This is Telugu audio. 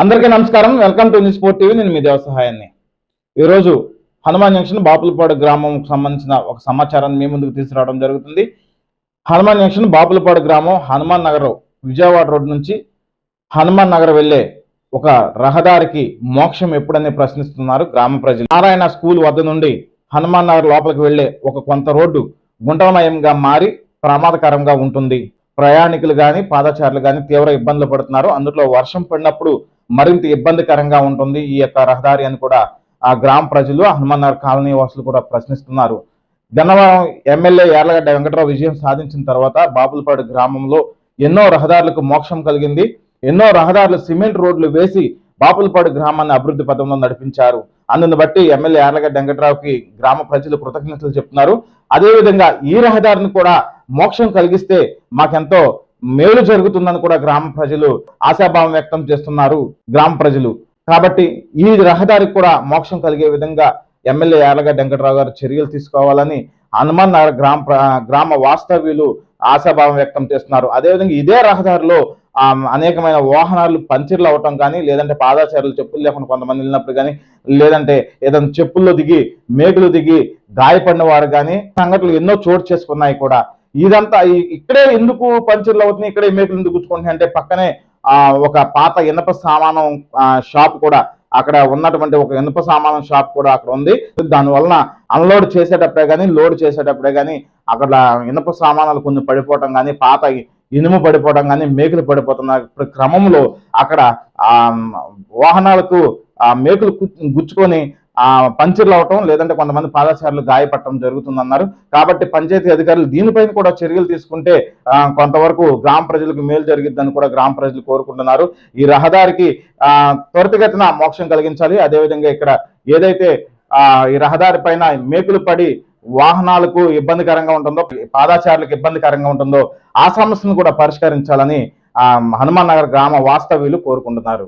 అందరికీ నమస్కారం. Welcome to news four TV. నేను మీ దేవసహాయాన్ని ఈరోజు హనుమాన్ జంక్షన్ బాపులపాడు గ్రామంకు సంబంధించిన ఒక సమాచారాన్ని మీ ముందుకు తీసుకురావడం జరుగుతుంది. హనుమాన్ జంక్షన్ బాపులపాడు గ్రామం హనుమాన్ నగర్ విజయవాడ రోడ్ నుంచి హనుమాన్ నగర్ వెళ్ళే ఒక రహదారికి మోక్షం ఎప్పుడని ప్రశ్నిస్తున్నారు గ్రామ ప్రజలు. నారాయణ స్కూల్ వద్ద నుండి హనుమాన్ నగర్ లోపలికి వెళ్ళే ఒక కొంత రోడ్డు గుంటమయంగా మారి ప్రమాదకరంగా ఉంటుంది. ప్రయాణికులు కానీ పాదచారులు కానీ తీవ్ర ఇబ్బందులు పడుతున్నారు. అందులో వర్షం పడినప్పుడు మరింత ఇబ్బందికరంగా ఉంటుంది ఈ యొక్క రహదారి అని కూడా ఆ గ్రామ ప్రజలు హనుమన్నగర్ కాలనీ వాసులు కూడా ప్రశ్నిస్తున్నారు. గన్నవరం ఎమ్మెల్యే యార్లగడ్డ వెంకటరావు విజయం సాధించిన తర్వాత బాపులపాడు గ్రామంలో ఎన్నో రహదారులకు మోక్షం కలిగింది. ఎన్నో రహదారులు సిమెంట్ రోడ్లు వేసి బాపులపాడు గ్రామాన్ని అభివృద్ధి పథంలో నడిపించారు. అందుని బట్టి ఎమ్మెల్యే యార్లగడ్డ వెంకటరావుకి గ్రామ ప్రజలు కృతజ్ఞతలు చెప్తున్నారు. అదేవిధంగా ఈ రహదారిని కూడా మోక్షం కలిగిస్తే మాకెంతో మేలు జరుగుతుందని కూడా గ్రామ ప్రజలు ఆశాభావం వ్యక్తం చేస్తున్నారు గ్రామ ప్రజలు. కాబట్టి ఈ రహదారికి కూడా మోక్షం కలిగే విధంగా ఎమ్మెల్యే యార్లగడ్డ వెంకటరావు గారు చర్యలు తీసుకోవాలని హనుమాన్ నగర్ గ్రామ గ్రామ వాస్తవ్యులు ఆశాభావం వ్యక్తం చేస్తున్నారు. అదేవిధంగా ఇదే రహదారిలో అనేకమైన వాహనాలు పంచర్లు అవటం కానీ లేదంటే పాదాచారులు చెప్పులు లేకుండా కొంతమంది వెళ్ళినప్పుడు కానీ లేదంటే ఏదైనా చెప్పుల్లో దిగి మేకులు దిగి గాయపడిన వారు కానీ సంఘటనలు ఎన్నో చోటు చేసుకున్నాయి కూడా. ఇదంతా ఇక్కడే ఎందుకు పంచర్లు అవుతున్నాయి ఇక్కడే మేకలు ఎందుకు గుచ్చుకుంటున్నాయి అంటే పక్కనే ఒక పాత ఇనప సామానం షాప్ కూడా అక్కడ ఉన్నటువంటి ఒక ఇనుప సామానం షాప్ కూడా అక్కడ ఉంది. దానివలన అన్లోడ్ చేసేటప్పుడే కానీ లోడ్ చేసేటప్పుడే కానీ అక్కడ ఇనుప సామానాలు కొన్ని పడిపోవటం కానీ పాత ఇనుము పడిపోవడం కానీ మేకులు పడిపోతున్న క్రమంలో అక్కడ వాహనాలకు మేకలు మేకులు గుచ్చుకొని పంచర్లు అవటం లేదంటే కొంతమంది పాదచారులు గాయపడటం జరుగుతుందన్నారు. కాబట్టి పంచాయతీ అధికారులు దీనిపైన కూడా చర్యలు తీసుకుంటే కొంతవరకు గ్రామ ప్రజలకు మేలు జరిగిద్దని కూడా గ్రామ ప్రజలు కోరుకుంటున్నారు. ఈ రహదారికి ఆ త్వరితగతిన మోక్షం కలిగించాలి. అదేవిధంగా ఇక్కడ ఏదైతే ఆ ఈ రహదారి పైన మేకులు పడి వాహనాలకు ఇబ్బందికరంగా ఉంటుందో పాదాచారులకు ఇబ్బందికరంగా ఉంటుందో ఆ సమస్యను కూడా పరిష్కరించాలని ఆ హనుమాన్ నగర్ గ్రామ వాస్తవ్యులు కోరుకుంటున్నారు.